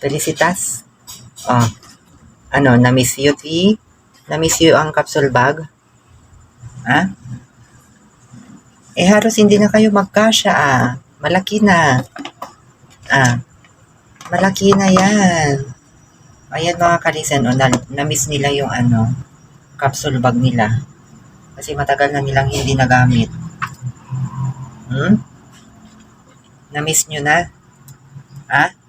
Felicitas. Oh. Ano, na-miss you, T? Na-miss you ang capsule bag? Ha? Eh, halos hindi na kayo magkasya, ah. Malaki na. Ah. Malaki na yan. Ayan mga kalisen, oh, na, na-miss nila yung ano, capsule bag nila. Kasi matagal na nilang hindi nagamit. Hmm? Na-miss nyo na? Ha?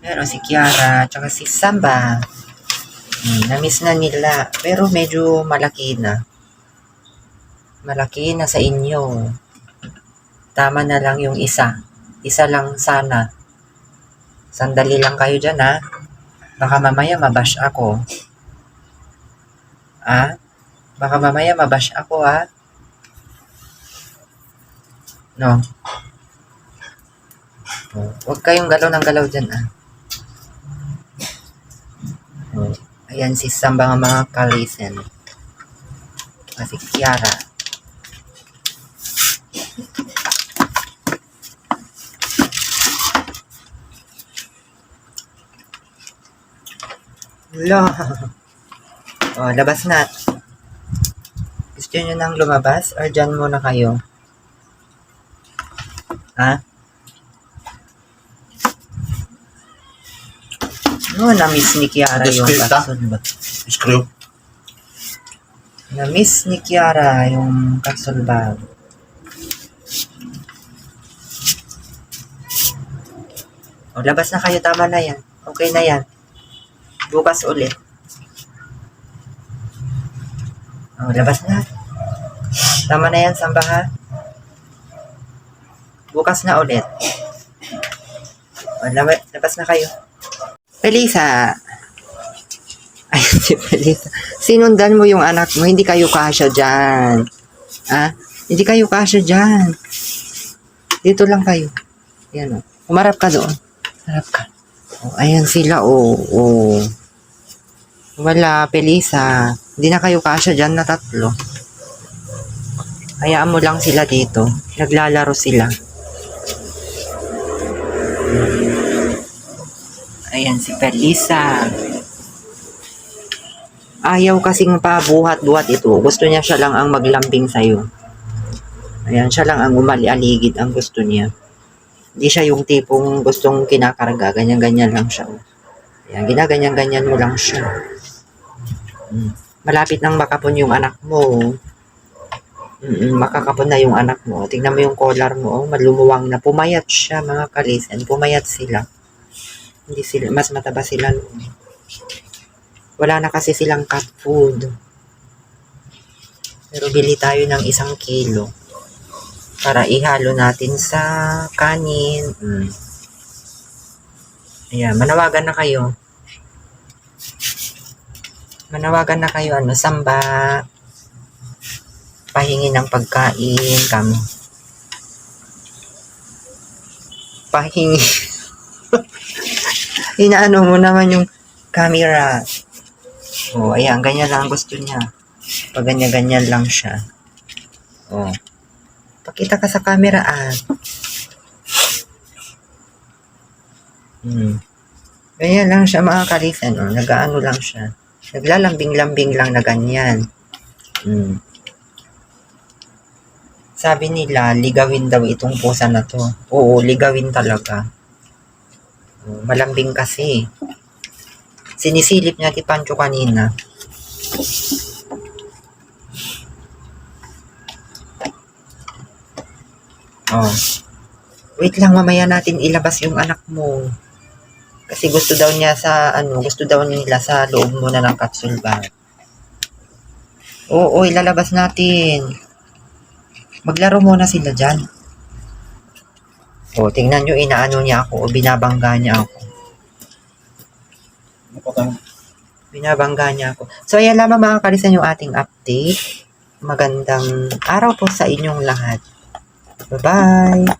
Pero si Kiara, tsaka si Samba, hmm, na-miss na nila. Pero medyo malaki na. Malaki na sa inyo. Tama na lang yung isa. Isa lang sana. Sandali lang kayo dyan, ha? Baka mamaya mabash ako. Ha? Baka mamaya mabash ako, ha? No. Oh, huwag kayong galaw ng galaw dyan, ah. Ayan si Samba nga mga kalisen. Kasi Kiara. Wala. Oh, labas na. Gusto nyo nang lumabas or dyan muna kayo? Ha? No, na-miss ni Kiara yung Descripta? capsule bag. Screw. Na-miss ni Kiara yung capsule bag. O, labas na kayo. Tama na yan. Okay na yan. Bukas ulit. O, labas na. Tama na yan, Samba ha? Bukas na ulit. O, lab- labas na kayo. Felisa. Ay, si Felisa. Sinundan mo yung anak mo. Hindi kayo kasya dyan. Ha? Hindi kayo kasya dyan. Dito lang kayo. Yan o. Umarap ka doon. Harap ka. Oh, ayan sila, oh. oh. Wala, Felisa. Hindi na kayo kasya dyan na tatlo. Hayaan mo lang sila dito. Naglalaro sila. Ayan si Felisa. Ayaw kasing pabuhat-buhat ito. Gusto niya siya lang ang maglambing sa'yo. Ayan, siya lang ang umali-aligid ang gusto niya. Hindi siya yung tipong gustong kinakarga. Ganyan-ganyan lang siya. Ayan, ginaganyan-ganyan mo lang siya. Mm. Malapit nang makapon yung anak mo. Mm, makakapon na yung anak mo. Tingnan mo yung collar mo. Oh, malumuwang na. Pumayat siya, mga kalisen. Pumayat sila. Hindi sila, mas mataba sila noon. Wala na kasi silang cat food. Pero bili tayo ng isang kilo para ihalo natin sa kanin. Mm. Ayan, manawagan na kayo. Manawagan na kayo, ano, samba, pahingi ng pagkain, kami. Pahingi. Inaano mo naman yung camera. Oh, ayan, ganyan lang ang gusto niya. Pag ganyan-ganyan lang siya. Oh. Pakita ka sa camera, ah. Hmm. Ganyan lang siya mga kalisan, oh. Nagaano lang siya. Naglalambing-lambing lang na ganyan. Hmm. Sabi nila, ligawin daw itong pusa na to. Oo, ligawin talaga. Malambing kasi. Sinisilip niya ti Pancho kanina. Oh. Wait lang, mamaya natin ilabas yung anak mo. Kasi gusto daw niya sa, ano, gusto daw nila sa loob muna ng capsule bag. Oo, ilalabas natin. Maglaro muna sila dyan. O, tingnan nyo, inaano niya ako, o binabangga niya ako. Binabangga niya ako. So, ayan lamang mga kalisan yung ating update. Magandang araw po sa inyong lahat. Bye-bye!